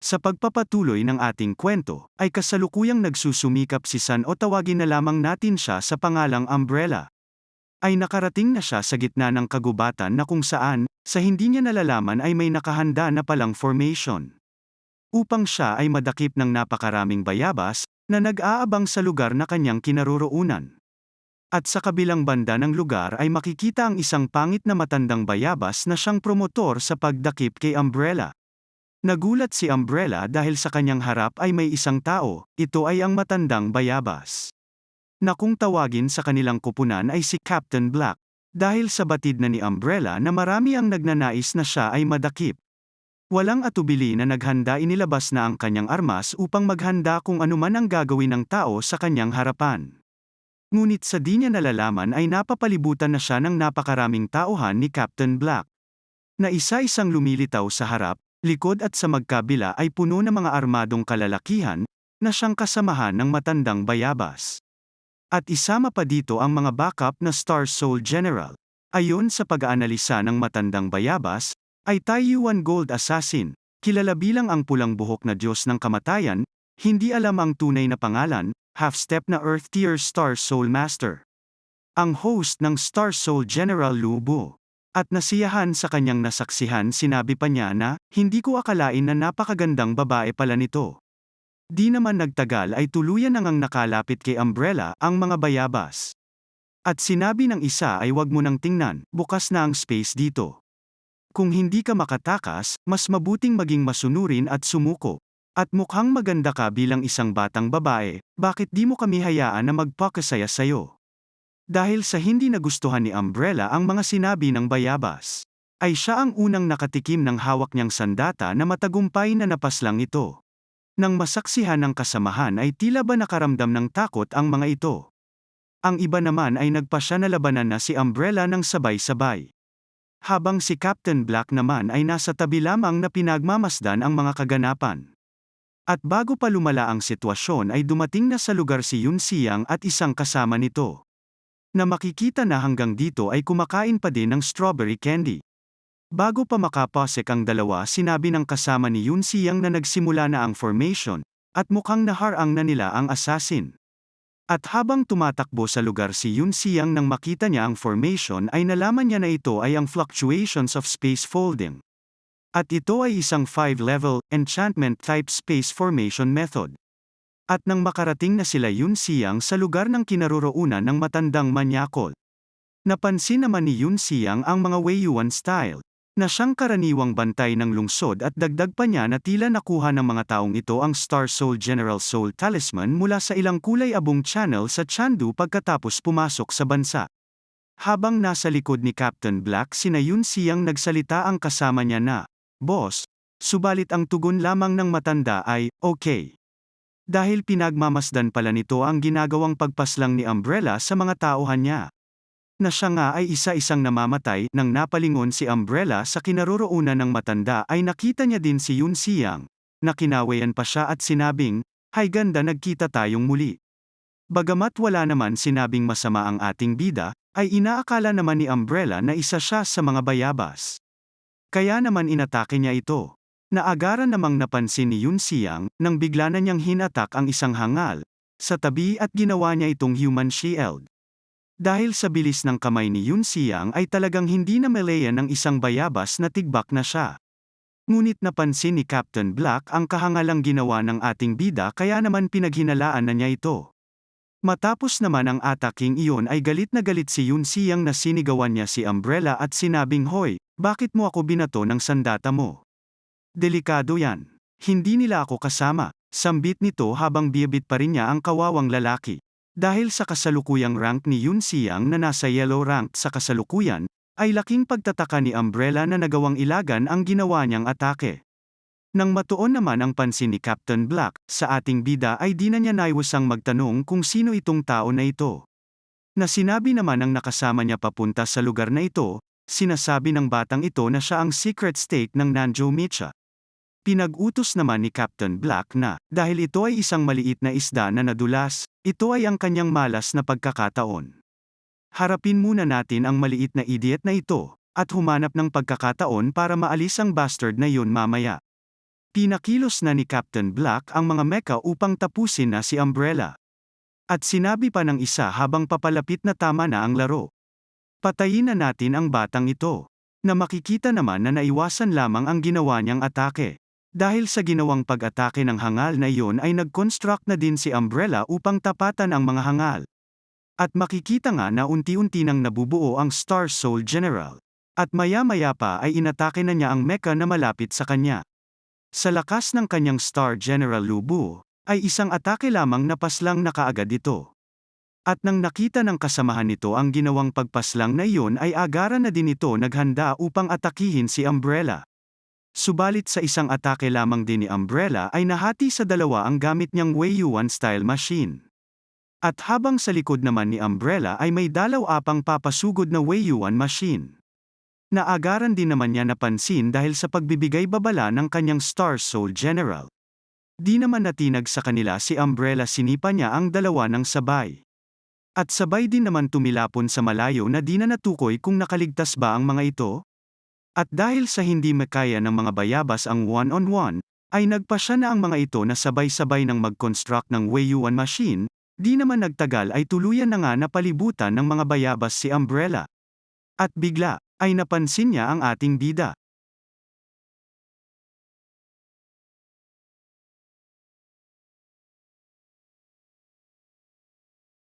Sa pagpapatuloy ng ating kwento, ay kasalukuyang nagsusumikap si San o tawagin na lamang natin siya sa pangalang Umbrella. Ay nakarating na siya sa gitna ng kagubatan na kung saan, sa hindi niya nalalaman ay may nakahanda na palang formation. Upang siya ay madakip ng napakaraming bayabas, na nag-aabang sa lugar na kanyang kinaroroonan. At sa kabilang banda ng lugar ay makikita ang isang pangit na matandang bayabas na siyang promotor sa pagdakip kay Umbrella. Nagulat si Umbrella dahil sa kanyang harap ay may isang tao, ito ay ang matandang bayabas. Na kung tawagin sa kanilang kupunan ay si Captain Black, dahil sa batid na ni Umbrella na marami ang nagnanais na siya ay madakip. Walang atubili na naghanda inilabas na ang kanyang armas upang maghanda kung anuman ang gagawin ng tao sa kanyang harapan. Ngunit sa di niya nalalaman ay napapalibutan na siya ng napakaraming tauhan ni Captain Black. Na isa-isang lumilitaw sa harap, likod at sa magkabila ay puno ng mga armadong kalalakihan, na siyang kasamahan ng matandang bayabas. At isama pa dito ang mga backup na Star Soul General. Ayon sa pag-aanalisa ng matandang bayabas, ay Taiyuan Gold Assassin, kilala bilang ang pulang buhok na Diyos ng kamatayan, hindi alam ang tunay na pangalan, half-step na Earth Tier Star Soul Master. Ang host ng Star Soul General Lubo. At nasiyahan sa kanyang nasaksihan sinabi pa niya na, hindi ko akalain na napakagandang babae pala nito. Di naman nagtagal ay tuluyan nang ang nakalapit kay Umbrella ang mga bayabas. At sinabi ng isa ay wag mo nang tingnan, bukas na ang space dito. Kung hindi ka makatakas, mas mabuting maging masunurin at sumuko. At mukhang maganda ka bilang isang batang babae, bakit di mo kami hayaan na magpakasaya sayo? Dahil sa hindi nagustuhan ni Umbrella ang mga sinabi ng bayabas, ay siya ang unang nakatikim ng hawak niyang sandata na matagumpay na napaslang ito. Nang masaksihan ng kasamahan ay tila ba nakaramdam ng takot ang mga ito. Ang iba naman ay nagpasya na labanan na si Umbrella ng sabay-sabay. Habang si Captain Black naman ay nasa tabi lamang na pinagmamasdan ang mga kaganapan. At bago pa lumala ang sitwasyon ay dumating na sa lugar si Yun Siang at isang kasama nito na makikita na hanggang dito ay kumakain pa din ng strawberry candy. Bago pa makapasek ang dalawa sinabi ng kasama ni Yun Siyang na nagsimula na ang formation, at mukhang naharang na nila ang assassin. At habang tumatakbo sa lugar si Yun Siyang nang makita niya ang formation ay nalaman niya na ito ay ang fluctuations of space folding. At ito ay isang 5-level, enchantment type space formation method. At nang makarating na sila Yun Siyang sa lugar ng kinaroroonan ng matandang manyakol. Napansin naman ni Yun Siyang ang mga Weiyuan style, na siyang karaniwang bantay ng lungsod at dagdag pa niya na tila nakuha ng mga taong ito ang Star Soul General Soul Talisman mula sa ilang kulay abong channel sa Chandu pagkatapos pumasok sa bansa. Habang nasa likod ni Captain Black sina Yun Siyang nagsalita ang kasama niya na, Boss, subalit ang tugon lamang ng matanda ay, okay. Dahil pinagmamasdan pala nito ang ginagawang pagpaslang ni Umbrella sa mga tauhan niya. Na siya nga ay isa-isang namamatay nang napalingon si Umbrella sa kinaroroonan ng matanda ay nakita niya din si Yun Siyang, na kinawayan pa siya at sinabing, Hay ganda nagkita tayong muli. Bagamat wala naman sinabing masama ang ating bida, ay inaakala naman ni Umbrella na isa siya sa mga bayabas. Kaya naman inatake niya ito. Naagaran namang napansin ni Yun Siang, nang bigla na niyang hinatak ang isang hangal, sa tabi at ginawa niya itong human shield. Dahil sa bilis ng kamay ni Yun Siang ay talagang hindi na meleya ng isang bayabas na tigbak na siya. Ngunit napansin ni Captain Black ang kahangalang ginawa ng ating bida kaya naman pinaghinalaan na niya ito. Matapos naman ang ataking iyon ay galit na galit si Yun Siang na sinigawan niya si Umbrella at sinabing Hoy, bakit mo ako binato ng sandata mo? Delikado yan. Hindi nila ako kasama. Sambit nito habang biyabit pa rin niya ang kawawang lalaki. Dahil sa kasalukuyang rank ni Yun Siang na nasa yellow rank sa kasalukuyan, ay laking pagtataka ni Umbrella na nagawang ilagan ang ginawa niyang atake. Nang matuon naman ang pansin ni Captain Black, sa ating bida ay di na niya naiwasang magtanong kung sino itong tao na ito. Na sinabi naman ng nakasama niya papunta sa lugar na ito, sinasabi ng batang ito na siya ang secret state ng Nanjo Micha. Pinag-utos naman ni Captain Black na, dahil ito ay isang maliit na isda na nadulas, ito ay ang kanyang malas na pagkakataon. Harapin muna natin ang maliit na idiot na ito, at humanap ng pagkakataon para maalis ang bastard na yun mamaya. Pinakilos na ni Captain Black ang mga mecha upang tapusin na si Umbrella. At sinabi pa ng isa habang papalapit na tama na ang laro. Patayin na natin ang batang ito. Na makikita naman na naiwasan lamang ang ginawa niyang atake. Dahil sa ginawang pag-atake ng hangal na iyon ay nag-construct na din si Umbrella upang tapatan ang mga hangal. At makikita nga na unti-unti nang nabubuo ang Star Soul General. At maya-maya pa ay inatake na niya ang mecha na malapit sa kanya. Sa lakas ng kanyang Star General Lubu, ay isang atake lamang na paslang na kaagad ito. At nang nakita ng kasamahan nito ang ginawang pagpaslang na iyon ay agara na din ito naghanda upang atakihin si Umbrella. Subalit sa isang atake lamang din ni Umbrella ay nahati sa dalawa ang gamit niyang Wei Yuan style machine. At habang sa likod naman ni Umbrella ay may dalaw apang papasugod na Wei Yuan machine. Naagaran din naman niya napansin dahil sa pagbibigay babala ng kanyang Star Soul General. Di naman natinag sa kanila si Umbrella sinipa niya ang dalawa ng sabay. At sabay din naman tumilapon sa malayo na di na natukoy kung nakaligtas ba ang mga ito? At dahil sa hindi makaya ng mga bayabas ang one-on-one, ay nagpasya na ang mga ito na sabay-sabay ng mag-construct ng Wei Yuan machine, di naman nagtagal ay tuluyan na nga napalibutan ng mga bayabas si Umbrella. At bigla, ay napansin niya ang ating bida.